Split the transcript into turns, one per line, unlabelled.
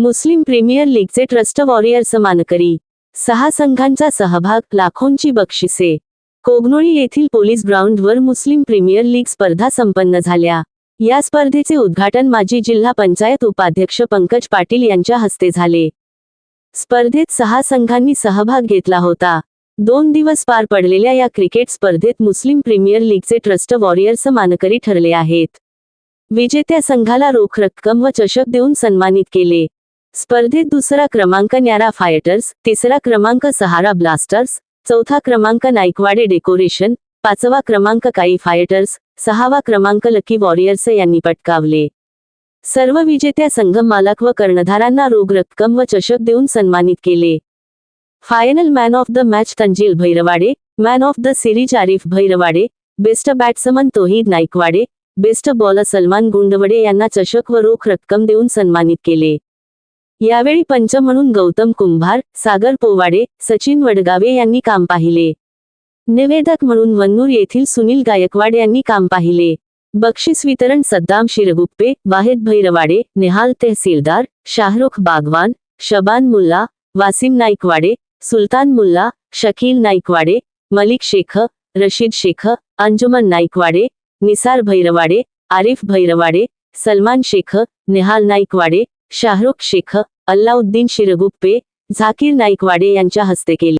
मुस्लिम premier लीगचे trust warriors मानकरी सहा संघांचा सहभाग लाखोंची बक्षिसे. कोगनोळी येथील पोलीस ग्राउंडवर मुस्लिम प्रीमियर लीग स्पर्धा संपन्न झाल्या. या स्पर्धेचे उद्घाटन माजी जिल्हा पंचायत उपाध्यक्ष पंकज पाटील यांच्या हस्ते झाले. स्पर्धेत सहा संघांनी सहभाग घेतला होता. दोन दिवस पार पडलेल्या या क्रिकेट स्पर्धेत मुस्लिम प्रीमियर लीगचे ट्रस्ट वॉरियर्स मानकरी ठरले आहेत. विजेत्या संघाला रोख रक्कम व चषक देऊन सन्मानित केले. स्पर्धेत दुसरा क्रमांक न्यारा फायटर्स तिसरा क्रमांक सहारा ब्लास्टर्स चौथा क्रमांक नाईकवाडे डेकोरेशन पाचवा क्रमांक काई फायटर्स सहावा क्रमांक लकी वॉरियर्स यांनी पटकावले. सर्व विजेत्या संघ मालक व कर्णधारांना रोख रक्कम व चषक देऊन सन्मानित केले. Final man of the match Tanzeel Bhairavade man of the series Arif Bhairavade best batsman Tohid Naikwade best bowler Salman Gundwade यांना चषक व रोख रक्कम देऊन सन्मानित केले. यावेळी पंच म्हणून गौतम कुंभार सागर पोवाडे सचिन वडगावे यांनी काम पाहिले. निवेदक म्हणून वन्नूर येथील सुनील गायकवाड यांनी काम पाहिले. बक्षीस वितरण सद्दाम शिरगुप्पे वाहेद भैरवाडे निहाल तहसीलदार शाहरुख बागवान शबान मुल्ला वासिम नाईकवाडे सुलतान मुल्ला शकील नाईकवाडे मलिक शेख रशीद शेख अंजुमन नाईकवाडे निसार भैरवाडे आरिफ भैरवाडे सलमान शेख निहाल नाईकवाडे शाहरुख शेख अल्लाउद्दीन शिरगुप्पे झाकीर नाईकवाडे यांच्या हस्ते केले.